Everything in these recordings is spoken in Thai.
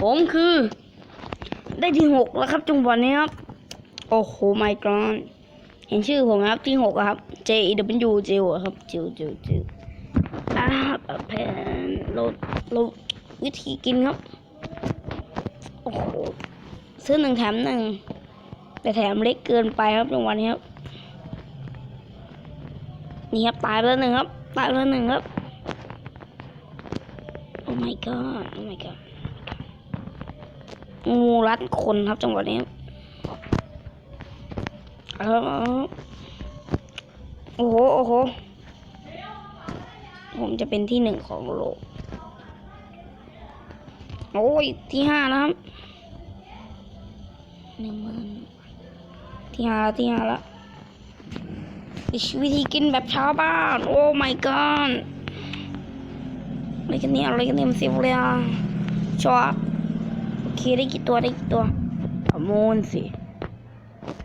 ผมคือ ได้ที่หกแล้วครับจังหวะนี้ครับ โอ้โหไมกรอนเห็นชื่อผมครับที่หกครับ J E W จิวอะครับจิวจิวจิวอ่าแบบแผนเราเราวิธีกินครับ โอ้โหซื้อหนึ่งแถมหนึ่งแต่แถมเล็กเกินไปครับจังหวะนี้ครับ นี่ครับตายไปแล้วหนึ่งครับ ตายไปแล้วหนึ่งครับ โอ้ my god โอ้ my god งูรัดคนครับจังหวะนี้เออโอ้โห โอ้โห ผมจะเป็นที่หนึ่งของโลก โอ้ย ที่ห้าแล้วครับหนึ่งหมื่นที่ห้าที่ห้าล้ววิธีกินแบบชาวบ้าน โอ้ my god อะไรกันเนี่ยอะไรกันเนี่ยมันเสียเวลาชอบโอเคได้กี่ตัวได้กี่ตัวเอาโมนสิ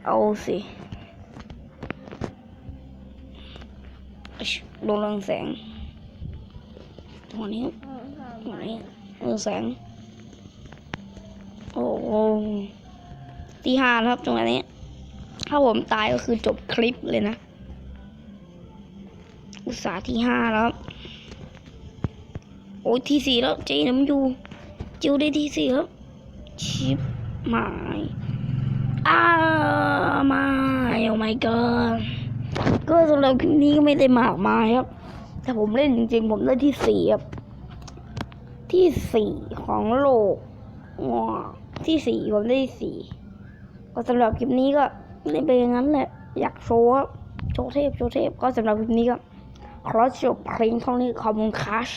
เอาสิโดนเรืองแสงตัวนี้ตัวนี้เรืองแสงโอ้โหตีห้าครับตรงนี้ ถ้าผมตายก็คือจบคลิปเลยนะ อุตสาห์ที่ห้าแล้ว อ้ยที่สี่แล้วเจน้ำยูจิวได้ที่สี่ครับชิปหมายอ้าไม่โอ้ my god ก็สำหรับคลิปนี้ก็ไม่ได้มากมายครับ แต่ผมเล่นจริง ๆ ผมได้ที่สี่ครับ ที่สี่ของโลกว้าวที่สี่ผมได้ที่สี่ก็สำหรับคลิปนี้ก็เล่นไปอย่างนั้นแหละ อยากโชว์โชว์เทพโชว์เทพก็สำหรับคลิปนี้ก็ขอจบเพลงเท่านี้ขอบคุณคัช